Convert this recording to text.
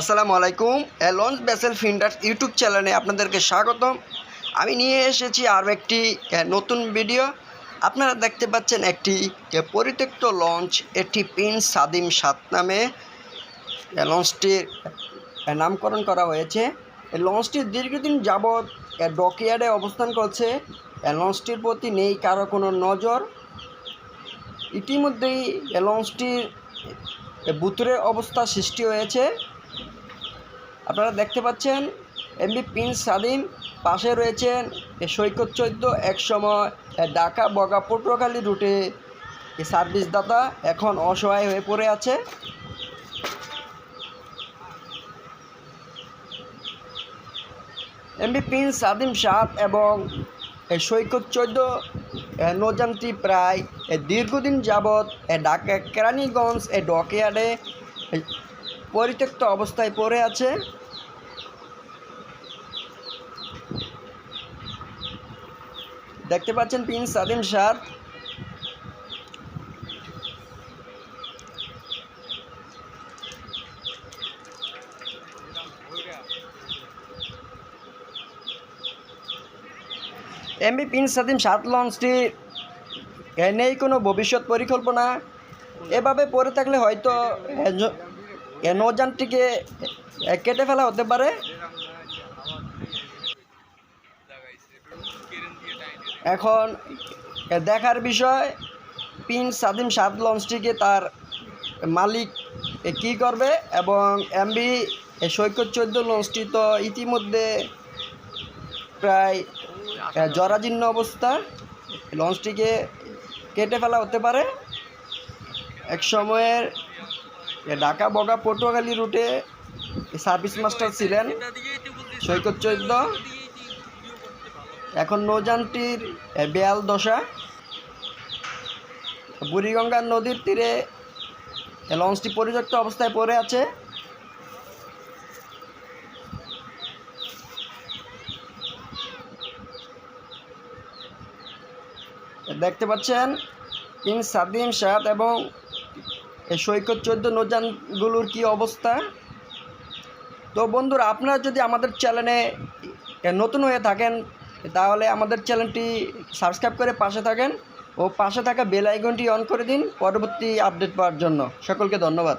আসসালামু আলাইকুম launch Bessel ফিন্ডার্স YouTube চ্যানেলে আপনাদেরকে স্বাগতম। আমি নিয়ে এসেছি আরও একটি নতুন ভিডিও। আপনারা দেখতে পাচ্ছেন একটি পরিত্যক্ত লঞ্চ, এটি পিন সাদিম সাত নামে। লঞ্চটির নামকরণ করা হয়েছে। লঞ্চটি দীর্ঘদিন যাবৎ ডকইয়ার্ডে অবস্থান করছে। লঞ্চটির প্রতি নেই কারও কোনো নজর। ইতিমধ্যেই লঞ্চটির বুতুরের অবস্থা সৃষ্টি হয়েছে। আপনারা দেখতে পাচ্ছেন এমবি পিন স্বাধীন পাশে রয়েছেন সৈকত চৈদ্য এক সময়, এ ঢাকা, বগা, পটুয়াখালী রুটে এ সার্ভিসদাতা এখন অসহায় হয়ে পড়ে আছে। এমবি পিন সাদিম সাত এবং সৈকত চৈদ্য এ নৌযানটি প্রায় দীর্ঘদিন যাবৎ ঢাকা, কেরানীগঞ্জ ডকইয়ার্ডে পরিত্যক্ত অবস্থায় পড়ে আছে। দেখতে পাচ্ছেন পিন সাদিম সাত এমবি পিন সাদিম সাত লঞ্চটি নেই কোনো ভবিষ্যৎ পরিকল্পনা? এভাবে পড়ে থাকলে হয়তো নৌযানটিকে কেটে ফেলা হতে পারে। এখন দেখার বিষয়, পিন সাদিম সাত লঞ্চটিকে তার মালিক কী করবে এবং এমবি সৈকত চোদ্দ লঞ্চটি তো ইতিমধ্যে প্রায় জরাজীর্ণ অবস্থা। লঞ্চটিকে কেটে ফেলা হতে পারে। এক সময়ের ঢাকা বগা পটুয়াখালী রুটে সার্ভিস মাস্টার ছিলেন সৈকত চৈদ্দ। এখন নৌযানটির বেয়াল দশা। বুড়িগঙ্গা নদীর তীরে লঞ্চটি পরিত্যক্ত অবস্থায় পড়ে আছে। দেখতে পাচ্ছেন, ইন সাদিম সাত এবং সৈকত চোদ্দ নৌযানগুলোর কি অবস্থা। তো বন্ধুরা, আপনারা যদি আমাদের চ্যানেলে নতুন হয়ে থাকেন তাহলে আমাদের চ্যানেলটি সাবস্ক্রাইব করে পাশে থাকেন ও পাশে থাকা বেল আইকনটি অন করে দিন পরবর্তী আপডেট পাওয়ার জন্য। সকলকে ধন্যবাদ।